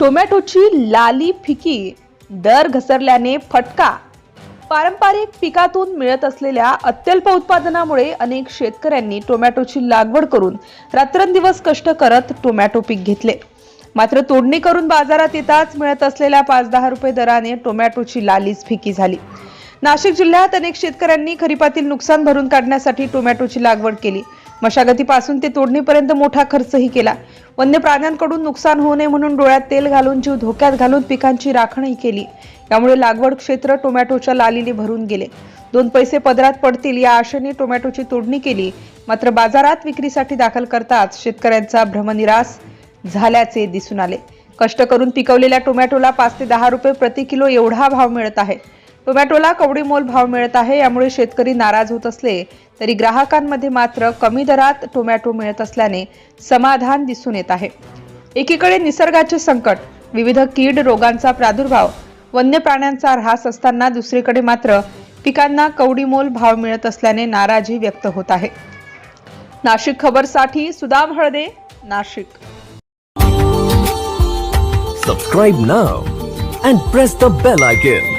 टोमॅटोची लाली फिकी दर घसरल्याने फटका. पारंपरिक पिकातून मिळत असलेल्या अत्यल्प उत्पादनामुळे अनेक शेतकऱ्यांनी टोमॅटोची लागवड करून रात्रंदिवस कष्ट करत टोमॅटो पीक घेतले. मात्र तोडणी करून बाजारात येताच मिळत असलेल्या पाच दहा रुपये दराने टोमॅटोची लालीच फिकी झाली. नाशिक जिल्ह्यात अनेक शेतकऱ्यांनी खरीपातील नुकसान भरून काढण्यासाठी टोमॅटोची लागवड केली. मशागतीपासून ते तोडणीपर्यंत मोठा खर्चही केला. वन्य प्राण्यांकडून नुकसान होऊ नये म्हणून डोळ्यात तेल घालून जीव धोक्यात घालून पिकांची राखणही केली. यामुळे लागवड क्षेत्र टोमॅटोच्या लालीने भरून गेले. दोन पैसे पदरात पडतील या आशेने टोमॅटोची तोडणी केली. मात्र बाजारात विक्रीसाठी दाखल करताच शेतकऱ्यांचा भ्रमनिरास झाल्याचे दिसून आले. कष्ट करून पिकवलेल्या टोमॅटोला पाच ते दहा रुपये प्रति किलो एवढा भाव मिळत आहे. टोमॅटोला कवडी मोल भाव मिळत आहे. यामुळे शेतकरी नाराज होत असले तरी ग्राहकांमध्ये मात्र कमी दरात टोमॅटो मिळत असल्याने समाधान दिसून येत आहे. एकीकडे निसर्गाचे संकट विविध कीड रोगांचा प्रादुर्भाव वन्य प्राण्यांचा ऱ्हास असताना दुसरीकडे मात्र पिकांना कवडीमोल भाव मिळत असल्याने नाराजी व्यक्त होत आहे. Nashik खबरसाठी Sudam Halde Nashik. Subscribe now and press the bell icon